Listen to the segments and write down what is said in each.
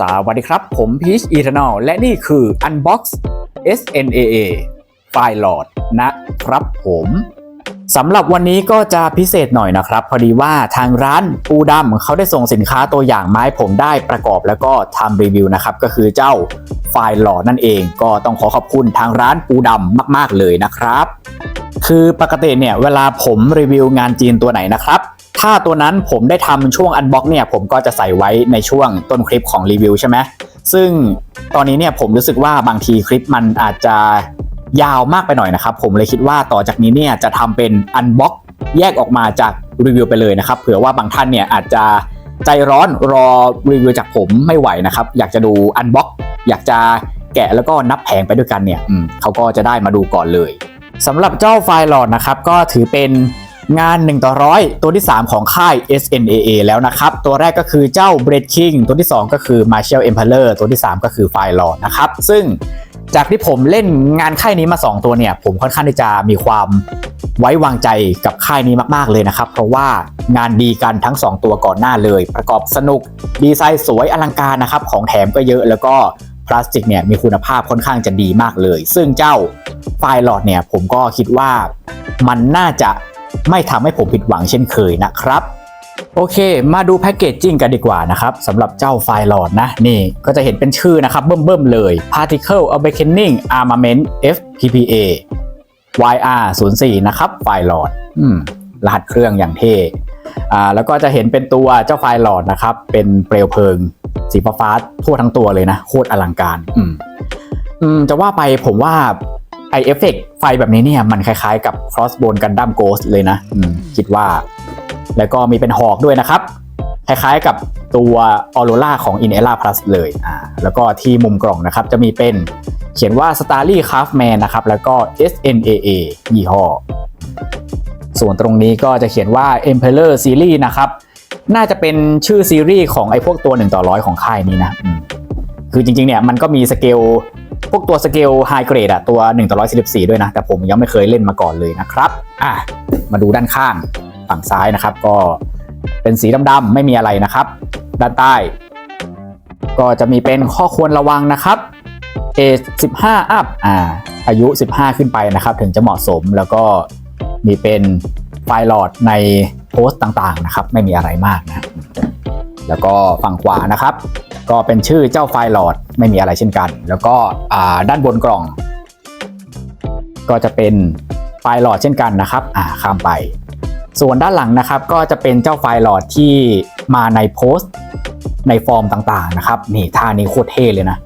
สวัสดีครับ ผมพีชอีเทอร์นอลและนี่คือ Unbox SNAA ไฟล์หลอดนะครับผมสำหรับวันนี้ก็จะพิเศษหน่อยนะครับ พอดีว่าทางร้านปูดำเขาได้ส่งสินค้าตัวอย่างไม้ผมได้ประกอบแล้วก็ทำรีวิวนะครับ ก็คือเจ้าไฟล์หลอดนั่นเอง ก็ต้องขอขอบคุณทางร้านปูดำมาก ๆ เลยนะครับ คือปกติเนี่ยเวลาผมรีวิวงานจีนตัวไหนนะครับ ถ้าตัวนั้นผมได้ทำช่วงอันบ็อกเนี่ยผมก็จะใส่ไว้ในช่วงต้นคลิปของรีวิวใช่ไหมซึ่งตอนนี้เนี่ยผมรู้สึกว่าบางทีคลิปมันอาจจะยาวมากไปหน่อยนะครับผมเลยคิดว่าต่อจากนี้เนี่ยจะทำเป็นอันบ็อกแยกออกมาจากรีวิวไปเลยนะครับเผื่อว่าบางท่านเนี่ยอาจจะใจร้อนรอรีวิวจากผมไม่ไหวนะครับอยากจะดูอันบ็อกอยากจะแกะแล้วก็นับแผงไปด้วยกันเนี่ยเขาก็จะได้มาดูก่อนเลยสำหรับเจ้าไฟล์หลอดนะครับก็ถือเป็น งาน 1 ต่อร้อยตัวที่ 3 ของค่าย SNAA แล้วนะครับ ตัวแรกก็คือเจ้า b r e a d King ตัวที่ 2 ก็คือ Marshall Emperor ตัวที่ 3 ก็คือไฟล์หลอดนะครับ ซึ่งจากที่ผมเล่นงานค่ายนี้มา 2 ตัวเนี่ย ผมค่อนข้างที่จะมีความไว้วางใจกับค่ายนี้มาก ๆ เลยนะครับ เพราะว่างานดีกันทั้ง 2 ตัวก่อนหน้าเลย ประกอบสนุกดีไซน์สวยอลังการนะครับ ของแถมก็เยอะแล้วก็พลาสติกเนี่ยมีคุณภาพค่อนข้างจะดีมากเลย ซึ่งเจ้าไฟล์หลอดเนี่ยผมก็คิดว่ามันน่าจะ ไม่ทำให้ผมผิดหวังเช่นเคยนะครับ โอเค มาดูแพคเกจจิ้งกันดีกว่านะครับสำหรับเจ้าไฟล์หลอดนะ นี่ก็จะเห็นเป็นชื่อนะครับ เบิ่มๆเลย Particle Awakening Armament FPPA YR 0 4 นะครับ ไฟล์หลอดอืมรหัสเครื่องอย่างเท่อ่าแล้วก็จะเห็นเป็นตัวเจ้าไฟล์หลอดนะครับ เป็นเปลวเพลิง สีฟ้าทั่วทั้งตัวเลยนะ โคตรอลังการอืมอืมจะว่าไปผมว่า ไอเอฟเฟกไฟแบบนี้เนี่ยมันคล้ายๆกับ Crossbone Gundam Ghost เลยนะคิดว่า แล้วก็มีเป็นหอกด้วยนะครับ คล้ายๆกับตัวออโรราของ i n e l a Plus เลยอ่าแล้วก็ที่มุมกล่องนะครับ จะมีเป็นเขียนว่า Starly Craftman นะครับ แล้วก็ SNAA ยี่ห้อ ส่วนตรงนี้ก็จะเขียนว่า Emperor Series นะครับ น่าจะเป็นชื่อซีรีส์ของไอ้พวกตัว1ต่อร้อยของค่ายนี้นะคือจริงๆเนี่ยมันก็มีสเกล วกตัวสเกลไฮเกรดอะตัว1ต่อ114ด้วยนะ แต่ผมยังไม่เคยเล่นมาก่อนเลยนะครับ อะ มาดูด้านข้างฝั่งซ้ายนะครับ ก็เป็นสีดำๆไม่มีอะไรนะครับ ด้านใต้ ก็จะมีเป็นข้อควรระวังนะครับเอ15 อัพอ่าอายุ 15 ขึ้นไปนะครับ ถึงจะเหมาะสมแล้วก็มีเป็นไฟล์หลอดในโพสต์ต่างๆนะครับ ไม่มีอะไรมากนะ แล้วก็ฝั่งขวานะครับ ก็เป็นชื่อเจ้าไฟล์หลอดไม่มีอะไรเช่นกัน แล้วก็ด้านบนกล่อง ก็จะเป็นไฟล์หลอดเช่นกันนะครับอ่าข้ามไป ส่วนด้านหลังนะครับ ก็จะเป็นเจ้าไฟล์หลอดที่มาในโพสต์ในฟอร์มต่างๆนะครับนี่ท่านี้โคตรเท่เลยนะ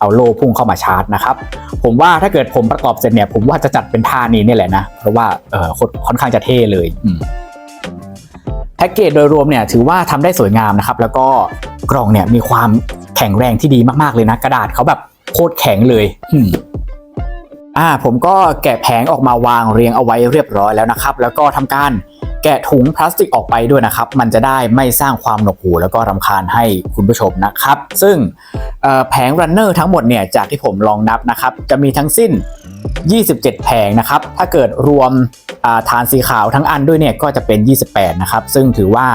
เอาโล่พุ่งเข้ามาชาร์จนะครับ ผมว่าถ้าเกิดผมประกอบเสร็จเนี่ย ผมว่าจะจัดเป็นท่านี้นี่แหละนะ เพราะว่าเออค่อนข้างจะเท่เลยอืม แพ็กเกจโดยรวมเนี่ยถือว่าทำได้สวยงามนะครับ แล้วก็กล่องเนี่ยมีความแข็งแรงที่ดีมากๆเลยนะ กระดาษเขาแบบโคตรแข็งเลยอืมอ่าผมก็แกะแผงออกมาวางเรียงเอาไว้เรียบร้อยแล้วนะครับ แล้วก็ทำการแกะถุงพลาสติกออกไปด้วยนะครับ มันจะได้ไม่สร้างความหนวกหูแล้วก็รำคาญให้คุณผู้ชมนะครับ ซึ่งแผงรันเนอร์ทั้งหมดเนี่ยจากที่ผมลองนับนะครับ จะมีทั้งสิ้น 27 แผงนะครับ ถ้าเกิดรวม ฐานสีขาวทั้งอันด้วยเนี่ยก็จะเป็น 28 นะครับ ซึ่งถือว่า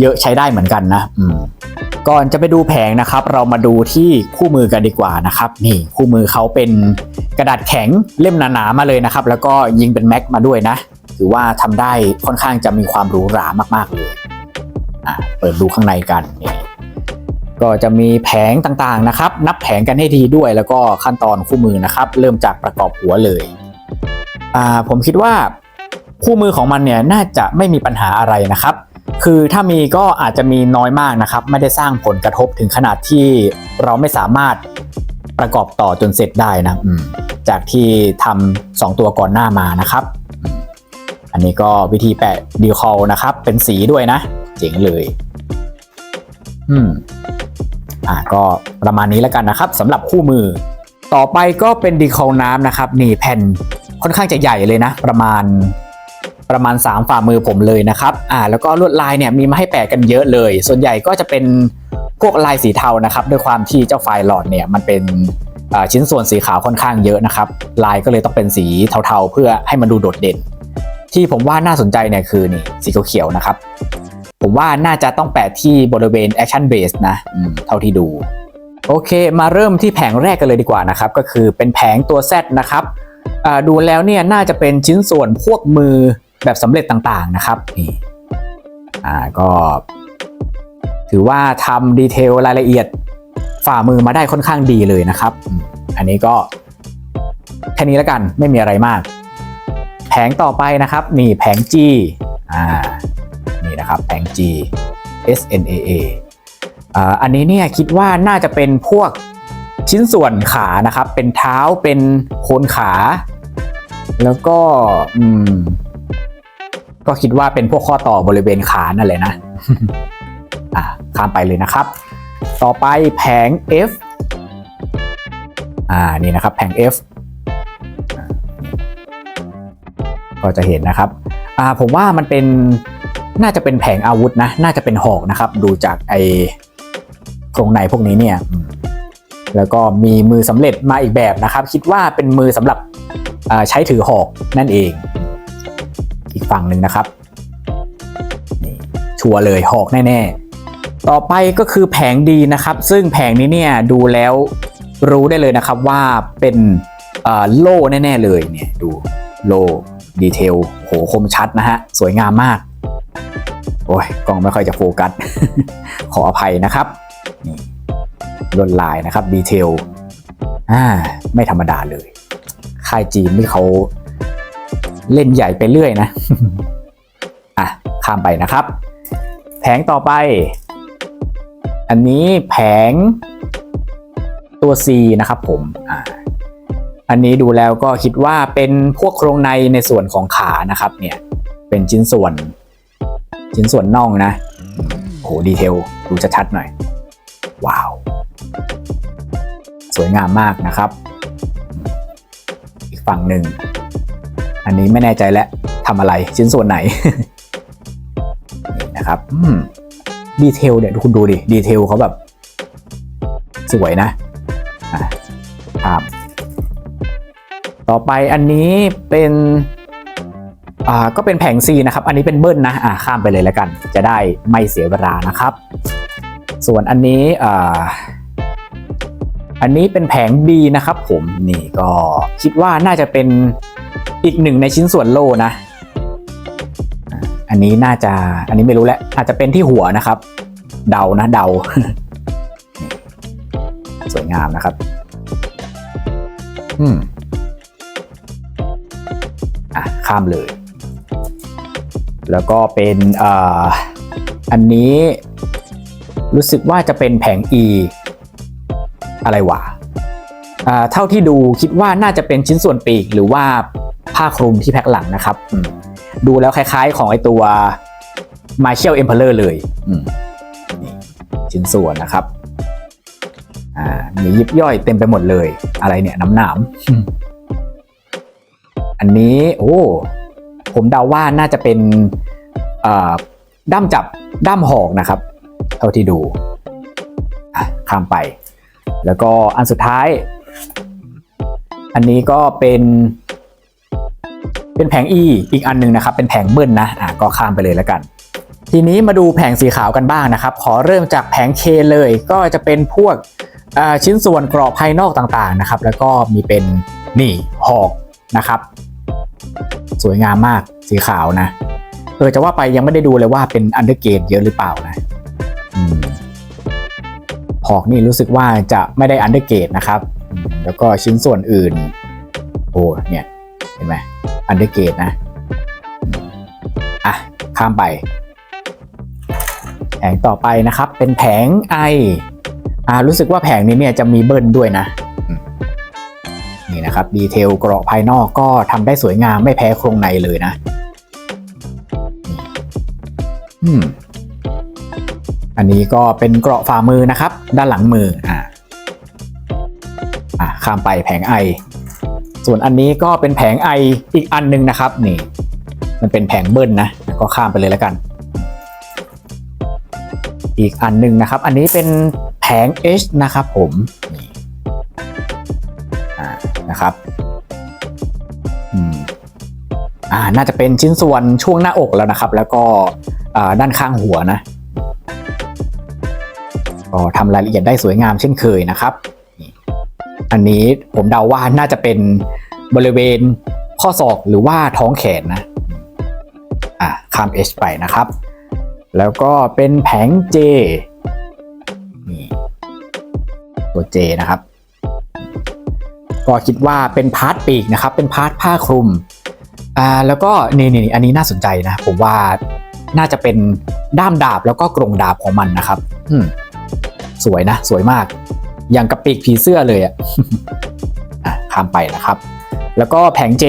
เยอะใช้ได้เหมือนกันนะก่อนจะไปดูแผงนะครับ เรามาดูที่คู่มือกันดีกว่านะครับ นี่คู่มือเขาเป็นกระดาษแข็งเล่มหนาๆมาเลยนะครับ แล้วก็ยิงเป็นแม็กมาด้วยนะ ถือว่าทำได้ค่อนข้างจะมีความหรูหรามากๆเลยอะเปิดดูข้างในกันนี่ก็จะมีแผงต่างๆนะครับ นับแผงกันให้ดีด้วย แล้วก็ขั้นตอนคู่มือนะครับ เริ่มจากประกอบหัวเลยอ่าผมคิดว่า คู่มือของมันเนี่ยน่าจะไม่มีปัญหาอะไรนะครับ คือถ้ามีก็อาจจะมีน้อยมากนะครับ ไม่ได้สร้างผลกระทบถึงขนาดที่เราไม่สามารถประกอบต่อจนเสร็จได้นะจากที่ทำสองตัวก่อนหน้ามานะครับ อันนี้ก็วิธีแปะดีคอลนะครับ เป็นสีด้วยนะ เจ๋งเลย อืมอ่าก็ประมาณนี้แล้วกันนะครับสำหรับคู่มือ ต่อไปก็เป็นดีคอลน้ำนะครับ นี่แผ่นค่อนข้างจะใหญ่เลยนะ ประมาณ ประมาณ 3 ฝ่ามือผมเลยนะครับอ่าแล้วก็ลวดลายเนี่ยมีมาให้แปะกันเยอะเลย ส่วนใหญ่ก็จะเป็นพวกลายสีเทานะครับด้วยความที่เจ้าไฟหลอดเนี่ยมันเป็นชิ้นส่วนสีขาวค่อนข้างเยอะนะครับ ลายก็เลยต้องเป็นสีเทาๆ เพื่อให้มันดูโดดเด่น ที่ผมว่าน่าสนใจเนี่ยคือนี่สีเขียวๆนะครับ ผมว่าน่าจะต้องแปะที่บริเวณ Action Base นะเท่าที่ดู โอเค มาเริ่มที่แผงแรกกันเลยดีกว่านะครับ ก็คือเป็นแผงตัว Z นะครับดูแล้วเนี่ยน่าจะเป็นชิ้นส่วนพวกมือ แบบสำเร็จต่างๆนะครับนี่อ่าก็ถือว่าทำดีเทลรายละเอียดฝ่ามือมาได้ค่อนข้างดีเลยนะครับ อันนี้ก็แค่นี้แล้วกันไม่มีอะไรมาก แผงต่อไปนะครับนี่แผง G อ่านี่นะครับแผง G SNAA อ่าอันนี้เนี่ยคิดว่าน่าจะเป็นพวกชิ้นส่วนขานะครับ เป็นเท้าเป็นโคนขา แล้วก็อืม ก็คิดว่าเป็นพวกข้อต่อบริเวณขานั่นแหละนะอะข้ามไปเลยนะครับ ต่อไปแผง F อ่านี่นะครับแผง F ก็จะเห็นนะครับอ่าผมว่ามันเป็นน่าจะเป็นแผงอาวุธนะ น่าจะเป็นหอกนะครับ ดูจากไอโครงในพวกนี้เนี่ย แล้วก็มีมือสำเร็จมาอีกแบบนะครับ คิดว่าเป็นมือสำหรับอ่าใช้ถือหอกนั่นเอง อีกฝั่งหนึ่งนะครับนี่ชัวร์เลยหอกแน่ๆ ต่อไปก็คือแผงดีนะครับ ซึ่งแผงนี้เนี่ยดูแล้วรู้ได้เลยนะครับว่าเป็นโล่แน่ ๆ เลยเนี่ยดูโล่ดีเทลโหคมชัดนะฮะ สวยงามมาก โอ้ยกล้องไม่ค่อยจะโฟกัส ขออภัยนะครับนี่ลวดลายนะครับดีเทลอ่าไม่ธรรมดาเลย ค่ายจีนนี่เขา เล่นใหญ่ไปเรื่อยนะ อะ ข้ามไปนะครับ แผงต่อไป อันนี้แผงตัว C นะครับผม อ่าอันนี้ดูแล้วก็คิดว่าเป็นพวกโครงในในส่วนของขานะครับ เนี่ย เป็นชิ้นส่วน ชิ้นส่วนน่องนะโอ้โหดีเทลดูชัดๆหน่อย ว้าว สวยงามมากนะครับ อีกฝั่งหนึ่ง อันนี้ไม่แน่ใจแล้วทำอะไรชิ้นส่วนไหนนี่นะครับดีเทลเนี่ยคุณดูดิดีเทลเขาแบบ สวยนะอะครับต่อไปอันนี้เป็นอ่าก็เป็นแผง C นะครับ อันนี้เป็นเบิ้ลนะอ่าข้ามไปเลยแล้วกัน จะได้ไม่เสียเวลานะครับ ส่วนอันนี้อ่าอันนี้เป็นแผง B นะครับผมนี่ก็คิดว่าน่าจะเป็น อีกหนึ่งในชิ้นส่วนโล่นะ อันนี้น่าจะอันนี้ไม่รู้แหละอาจจะเป็นที่หัวนะครับ เดานะเดา สวยงามนะครับ อืมอะข้ามเลย แล้วก็เป็นอ่าอันนี้รู้สึกว่าจะเป็นแผง E อะไรวะอ่าเท่าที่ดูคิดว่าน่าจะเป็นชิ้นส่วนปีกหรือว่า ผ้าคลุมที่แพ็คหลังนะครับดูแล้วคล้ายๆของไอตัว Marshall Emperor เลยอืมนี่ชิ้นส่วนนะครับมียิบย่อยเต็มไปหมดเลย อะไรเนี่ยน้ำหนามๆอันนี้ โอ้ ผมเดาว่าน่าจะเป็นด้ามจับด้ามหอกนะครับ เท่าที่ดูข้ามไป แล้วก็อันสุดท้าย อันนี้ก็เป็น เป็นแผง E อีกอันหนึงนะครับ เป็นแผงเบิ้ลนะอะก็ข้ามไปเลยแล้วกัน ทีนี้มาดูแผงสีขาวกันบ้างนะครับ ขอเริ่มจากแผง K เลย ก็จะเป็นพวกชิ้นส่วนกรอบภายนอกต่างๆนะครับ แล้วก็มีเป็นนี่หอกนะครับ สวยงามมากสีขาวนะเออจะว่าไปยังไม่ได้ดูเลยว่าเป็นอันเดอร์เกรดเยอะหรือเปล่านะหอกนี่รู้สึกว่าจะไม่ได้อันเดอร์เกรดนะครับ แล้วก็ชิ้นส่วนอื่น โอ้เนี่ย เห็นไหม อันเดอร์เกรดนะอืมอะ ข้ามไป แผงต่อไปนะครับ เป็นแผงไออ่ารู้สึกว่าแผงนี้เนี่ยจะมีเบิ้ลด้วยนะอืมนี่นะครับ ดีเทลเกราะภายนอกก็ทำได้สวยงามไม่แพ้โครงในเลยนะนี่อืมอันนี้ก็เป็นเกราะฝ่ามือนะครับ ด้านหลังมืออ่าอะข้ามไปแผงไอ ส่วนอันนี้ก็เป็นแผงไออีกอันหนึงนะครับนี่มันเป็นแผงเบิ้ลนะก็ข้ามไปเลยแล้วกัน อีกอันหนึ่งนะครับ อันนี้เป็นแผง H นะครับผมนี่นะครับอืมอ่าน่าจะเป็นชิ้นส่วนช่วงหน้าอกแล้วนะครับ แล้วก็ด้านข้างหัวนะก็ทำรายละเอียดได้สวยงามเช่นเคยนะครับ อันนี้ผมเดาว่าน่าจะเป็นบริเวณข้อศอกหรือว่าท้องแขนนะ อะข้าม H ไปนะครับ แล้วก็เป็นแผง J นี่ตัว J นะครับ ก็คิดว่าเป็นพาร์ทปีกนะครับ เป็นพาร์ทผ้าคลุม อ่า แล้วก็นี่นี่อันนี้น่าสนใจนะ ผมว่าน่าจะเป็นด้ามดาบแล้วก็กรงดาบของมันนะครับ อืมสวยนะ สวยมาก อย่างกับปีกผีเสื้อเลยอะ่ะข้ามไปนะครับ แล้วก็แผง J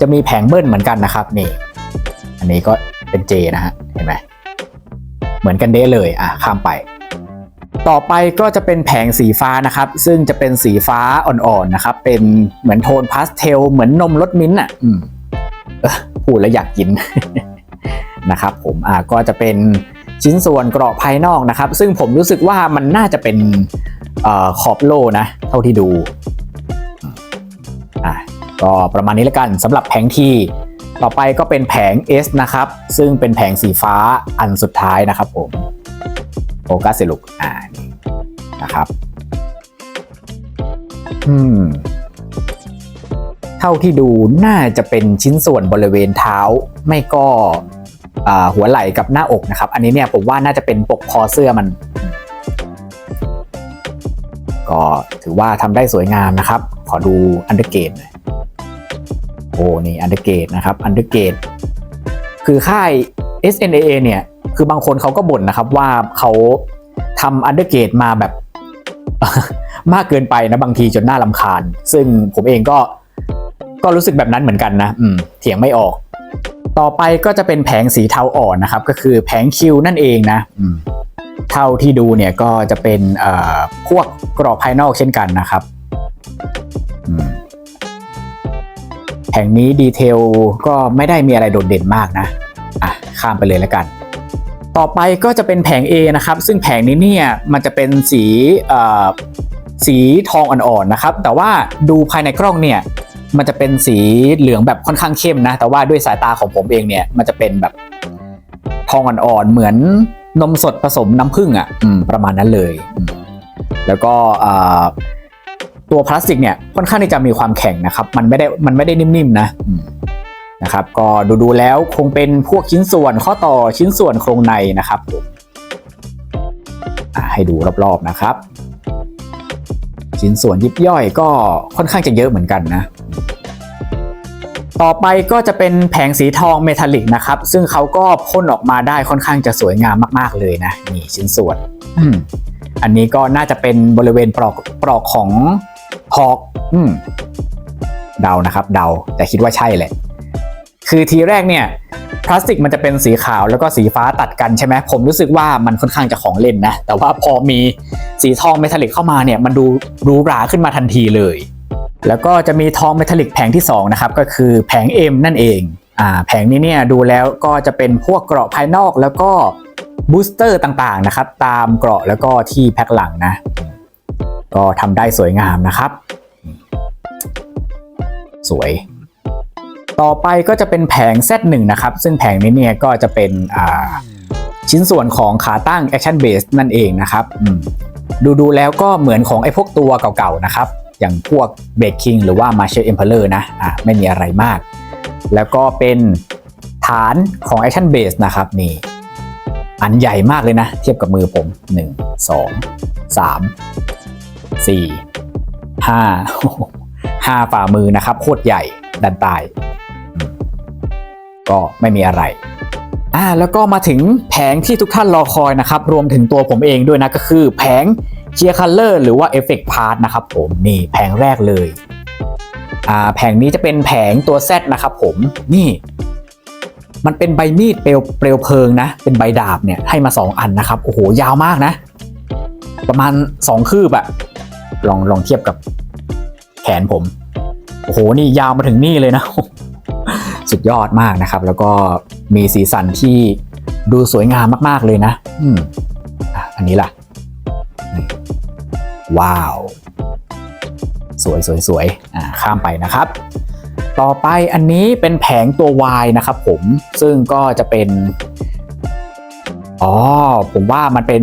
จจะมีแผงเบิ้ลเหมือนกันนะครับนี่ อันนี้ก็เป็น J นะฮะเห็นไหมเหมือนกันเด้เลยอะข้ามไป ต่อไปก็จะเป็นแผงสีฟ้านะครับ ซึ่งจะเป็นสีฟ้าอ่อนๆนะครับ เป็นเหมือนโทนพาสเทลเหมือนนมรสมิ้นท์อะอืมพูดแล้วอยากกินนะครับ ผมอ่าก็จะเป็น ชิ้นส่วนเกราะภายนอกนะครับ ซึ่งผมรู้สึกว่ามันน่าจะเป็นอขอบโล่นะ เท่าที่ดูอะก็ประมาณนี้แล้วกันสำหรับแผงที่ต่อไปก็เป็นแผง S นะครับ ซึ่งเป็นแผงสีฟ้าอันสุดท้ายนะครับผมโฟกัสสิลูกอ่านี่นะครับ อืม เท่าที่ดูน่าจะเป็นชิ้นส่วนบริเวณเท้าไม่ก็ หัวไหล่กับหน้าอกนะครับ อันนี้เนี่ยผมว่าน่าจะเป็นปกคอเสื้อมัน ก็ถือว่าทำได้สวยงามนะครับ ขอดูอันเดอร์เกตหน่อยโอ้นี่อันเดอร์เกตนะครับอันเดอร์เกตคือค่าย SNAA เนี่ยคือบางคนเขาก็บ่นนะครับว่าเขาทำอันเดอร์เกตมาแบบมากเกินไปนะบางทีจนน่าลำคาญ ซึ่งผมเองก็ก็รู้สึกแบบนั้นเหมือนกันนะ อืม เถียงไม่ออก ต่อไปก็จะเป็นแผงสีเทาอ่อนนะครับ ก็คือแผงคิวนั่นเองนะอืมเท่าที่ดูเนี่ยก็จะเป็นเอ่อพวกกรอบภายนอกเช่นกันนะครับอืมแผงนี้ดีเทลก็ไม่ได้มีอะไรโดดเด่นมากนะอะข้ามไปเลยแล้วกัน ต่อไปก็จะเป็นแผง A นะครับ ซึ่งแผงนี้เนี่ยมันจะเป็นสีเอ่อสีทองอ่อนๆนะครับ แต่ว่าดูภายในกล้องเนี่ย มันจะเป็นสีเหลืองแบบค่อนข้างเข้มนะ แต่ว่าด้วยสายตาของผมเองเนี่ย มันจะเป็นแบบทองอ่อนๆ เหมือนนมสดผสมน้ำผึ้งอะประมาณนั้นเลย แล้วก็ตัวพลาสติกเนี่ยค่อนข้างที่จะมีความแข็งนะครับ มันไม่ได้มันไม่ได้นิ่มๆนะนะครับ ก็ดูๆแล้วคงเป็นพวกชิ้นส่วนข้อต่อชิ้นส่วนโครงในนะครับให้ดูรอบๆนะครับ ชิ้นส่วนยิบย่อยก็ค่อนข้างจะเยอะเหมือนกันนะ ต่อไปก็จะเป็นแผงสีทองเมทัลลิกนะครับ ซึ่งเขาก็พ่นออกมาได้ค่อนข้างจะสวยงามมากๆเลยนะ นี่ชิ้นส่วน อันนี้ก็น่าจะเป็นบริเวณปลอกปลอกของฮอกอืมเดานะครับ เดาแต่คิดว่าใช่แหละ คือทีแรกเนี่ยพลาสติกมันจะเป็นสีขาวแล้วก็สีฟ้าตัดกันใช่ไหมผมรู้สึกว่ามันค่อนข้างจะของเล่นนะ แต่ว่าพอมีสีทองเมทัลลิกเข้ามาเนี่ย มันดูหรูหราขึ้นมาทันทีเลย แล้วก็จะมีทองเมทัลลิกแผงที่2นะครับก็คือแผง M นั่นเองอ่าแผงนี้เนี่ยดูแล้วก็จะเป็นพวกเกราะภายนอกแล้วก็บูสเตอร์ต่างๆนะครับตามเกราะแล้วก็ที่แพ็คหลังนะก็ทำได้สวยงามนะครับ สวย ต่อไปก็จะเป็นแผง Z1 นะครับ ซึ่งแผงนี้เนี่ยก็จะเป็นอ่าชิ้นส่วนของขาตั้ง Action Base นั่นเองนะครับ ดูดูๆแล้วก็เหมือนของไอ้พวกตัวเก่าๆนะครับ อย่างพวก b บ k King หรือว่า Marshall Emperor นะอะไม่มีอะไรมาก แล้วก็เป็นฐานของ Action Base นะครับนี่อันใหญ่มากเลยนะ เทียบกับมือผม 1 2 3 4 5 5 ฝ่ามือนะครับ โคตรใหญ่ด้านต้อืมก็ไม่มีอะไรอ่าแล้วก็มาถึงแผงที่ทุกท่านรอคอยนะครับ รวมถึงตัวผมเองด้วยนะ ก็คือแผง เชียร์คัลเลอร์หรือว่า Effect Part นะครับผมนี่แผงแรกเลยอ่าแผงนี้จะเป็นแผงตัว Z นะครับผมนี่ มันเป็นใบมีดเปลวเปลวเพลิงนะ เป็นใบดาบเนี่ยให้มา 2 อันนะครับโอ้โหยาวมากนะ ประมาณ 2 คืบอะลองลองเทียบกับแขนผมโอ้โหนี่ยาวมาถึงนี่เลยนะ สุดยอดมากนะครับ แล้วก็มีสีสันที่ดูสวยงามมาก ๆ เลยนะ อืมอันนี้ล่ะ ว้าว สวยสวยสวยอ่าข้ามไปนะครับ ต่อไปอันนี้เป็นแผงตัว Y นะครับผมซึ่งก็จะเป็นอ๋อผมว่ามันเป็น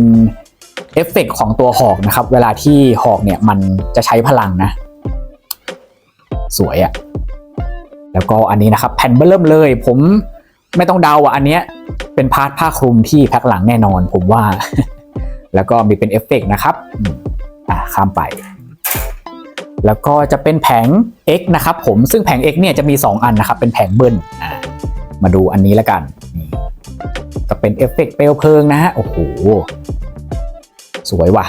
เอฟเฟกต์ของตัวหอกนะครับ เวลาที่หอกเนี่ยมันจะใช้พลังนะ สวยอะแล้วก็อันนี้นะครับ แผ่นเบอร์เริ่มเลย ผมไม่ต้องเดาอะอันเนี้ยเป็นพาร์ทผ้าคลุมที่แพ็คหลังแน่นอน ผมว่า แล้วก็มีเป็นเอฟเฟกต์นะครับ อ่าข้ามไป แล้วก็จะเป็นแผง X นะครับผมซึ่งแผง X เนี่ยจะมี 2 อันนะครับ เป็นแผงเบิ้ลอ่ามาดูอันนี้แล้วกันนี่ก็เป็นเอฟเฟกต์เปลวเพลิงนะฮะโอ้โหสวยว่ะ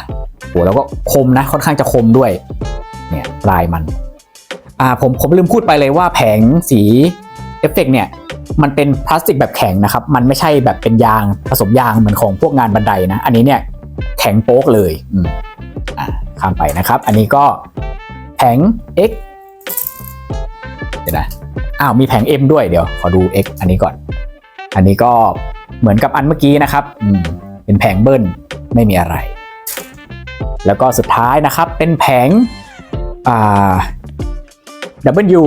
โหแล้วก็คมนะค่อนข้างจะคมด้วย เนี่ยปลายมันอ่าผมผมลืมพูดไปเลยว่าแผงสีเอฟเฟกต์เนี่ยมันเป็นพลาสติกแบบแข็งนะครับ มันไม่ใช่แบบเป็นยางผสมยางเหมือนของพวกงานบันไดนะ อันนี้เนี่ยแข็งโป๊กเลยอื ข้ามไปนะครับ อันนี้ก็แผง X เดี๋ยวนะอ้าวมีแผง M ด้วยเดี๋ยว ขอดู X อันนี้ก่อน อันนี้ก็เหมือนกับอันเมื่อกี้นะครับอืมเป็นแผงเบิ้ลไม่มีอะไร แล้วก็สุดท้ายนะครับเป็นแผงอ่า W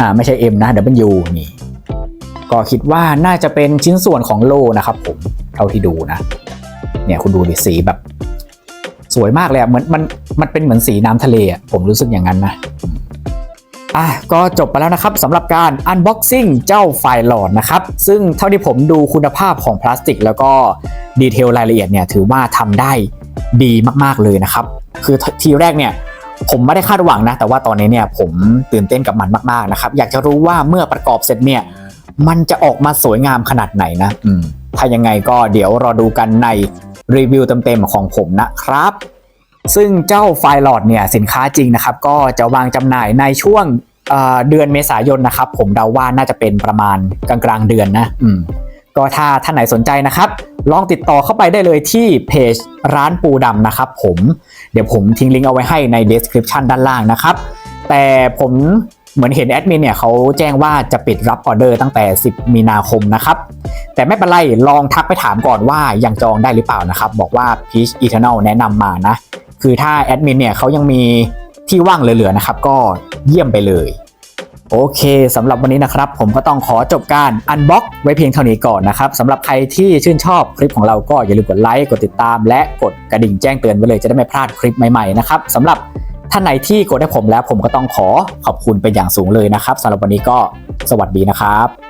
อ่าไม่ใช่ M นะ W นี่ก็คิดว่าน่าจะเป็นชิ้นส่วนของโลนะครับผมเท่าที่ดูนะ เนี่ยคุณดูดิสีแบบ สวยมากเลยอะเหมือนมัน มันเป็นเหมือนสีน้ำทะเลอะผมรู้สึกอย่างนั้นนะอะก็จบไปแล้วนะครับสำหรับการ unboxing เจ้าไฟหลอดนะครับ ซึ่งเท่าที่ผมดูคุณภาพของพลาสติก แล้วก็ดีเทลรายละเอียดเนี่ยถือว่าทำได้ดีมากๆเลยนะครับ คือทีแรกเนี่ยผมไม่ได้คาดหวังนะ แต่ว่าตอนนี้เนี่ยผมตื่นเต้นกับมันมากๆนะครับ อยากจะรู้ว่าเมื่อประกอบเสร็จเนี่ยมันจะออกมาสวยงามขนาดไหนนะอืมถ้ายังไงก็เดี๋ยวรอดูกันในรีวิวเต็มๆของผมนะครับ ซึ่งเจ้าไฟล์หลอดเนี่ยสินค้าจริงนะครับ ก็จะวางจำหน่ายในช่วงเเดือนเมษายนนะครับ ผมเดาว่าน่าจะเป็นประมาณกลางๆเดือนนะอืมก็ถ้าท่านไหนสนใจนะครับ ลองติดต่อเข้าไปได้เลยที่เพจร้านปูดำนะครับผมเดี๋ยวผมทิ้งลิงก์เอาไว้ให้ใน description ด้านล่างนะครับ แต่ผมเหมือนเห็นแอดมินเนี่ยเขาแจ้งว่าจะปิดรับออเดอร์ตั้งแต่ 10 มีนาคมนะครับ แต่ไม่เป็นไรลองทักไปถามก่อนว่ายังจองได้หรือเปล่านะครับ บอกว่า Peach Eternal แนะนำมานะ คือถ้าแอดมินเนี่ยเขายังมีที่ว่างเหลือๆนะครับ ก็เยี่ยมไปเลยโอเคสำหรับวันนี้นะครับ ผมก็ต้องขอจบการอันบ็อกไว้เพียงเท่านี้ก่อนนะครับสำหรับใครที่ชื่นชอบคลิปของเราก็อย่าลืมกดไลค์กดติดตาม และกดกระดิ่งแจ้งเตือนไว้เลยจะได้ไม่พลาดคลิปใหม่ๆนะครับสำหรับท่านไหนที่กดให้ผมแล้วผมก็ต้องขอขอบคุณเป็นอย่างสูงเลยนะครับสำหรับวันนี้ก็สวัสดีนะครับ